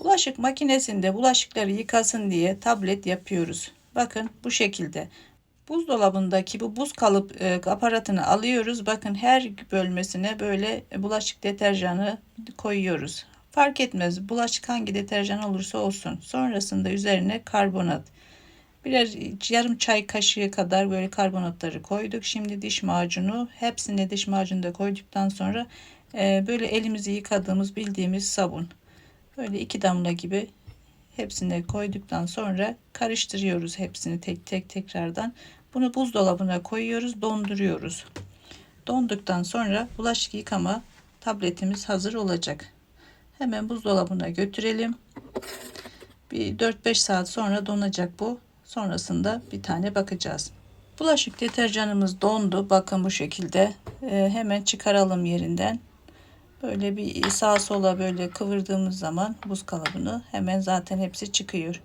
Bulaşık makinesinde bulaşıkları yıkasın diye tablet yapıyoruz. Bakın bu şekilde. Buzdolabındaki bu buz kalıp e, aparatını alıyoruz. Bakın her bölmesine böyle bulaşık deterjanı koyuyoruz. Fark etmez bulaşık hangi deterjan olursa olsun. Sonrasında üzerine karbonat. Birer yarım çay kaşığı kadar böyle karbonatları koyduk. Şimdi diş macunu hepsine diş macunu da koyduktan sonra e, böyle elimizi yıkadığımız bildiğimiz sabun. Böyle iki damla gibi hepsini koyduktan sonra karıştırıyoruz hepsini tek tek tekrardan. Bunu buzdolabına koyuyoruz, donduruyoruz. Donduktan sonra bulaşık yıkama tabletimiz hazır olacak. Hemen buzdolabına götürelim. Bir 4-5 saat sonra donacak bu. Sonrasında bir tane bakacağız. Bulaşık deterjanımız dondu. Bakın bu şekilde. Ee, hemen çıkaralım yerinden. Böyle bir sağa sola böyle kıvırdığımız zaman buz kalıbını hemen zaten hepsi çıkıyor.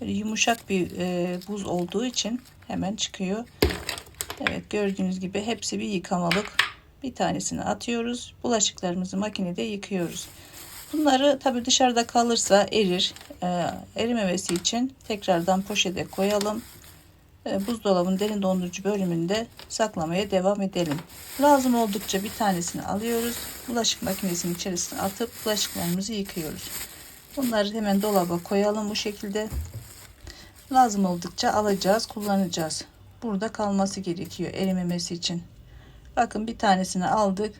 Böyle yumuşak bir e, buz olduğu için hemen çıkıyor. Evet gördüğünüz gibi hepsi bir yıkamalık. Bir tanesini atıyoruz. Bulaşıklarımızı makinede yıkıyoruz. Bunları tabi dışarıda kalırsa erir. E, erimemesi için tekrardan poşete koyalım. E, buzdolabının derin dondurucu bölümünde saklamaya devam edelim. Lazım oldukça bir tanesini alıyoruz. Bulaşık makinesinin içerisine atıp bulaşıklarımızı yıkıyoruz. Bunları hemen dolaba koyalım bu şekilde. Lazım oldukça alacağız, kullanacağız. Burada kalması gerekiyor erimemesi için. Bakın bir tanesini aldık.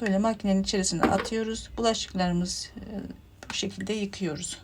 Böyle makinenin içerisine atıyoruz. Bulaşıklarımız e, bu şekilde yıkıyoruz.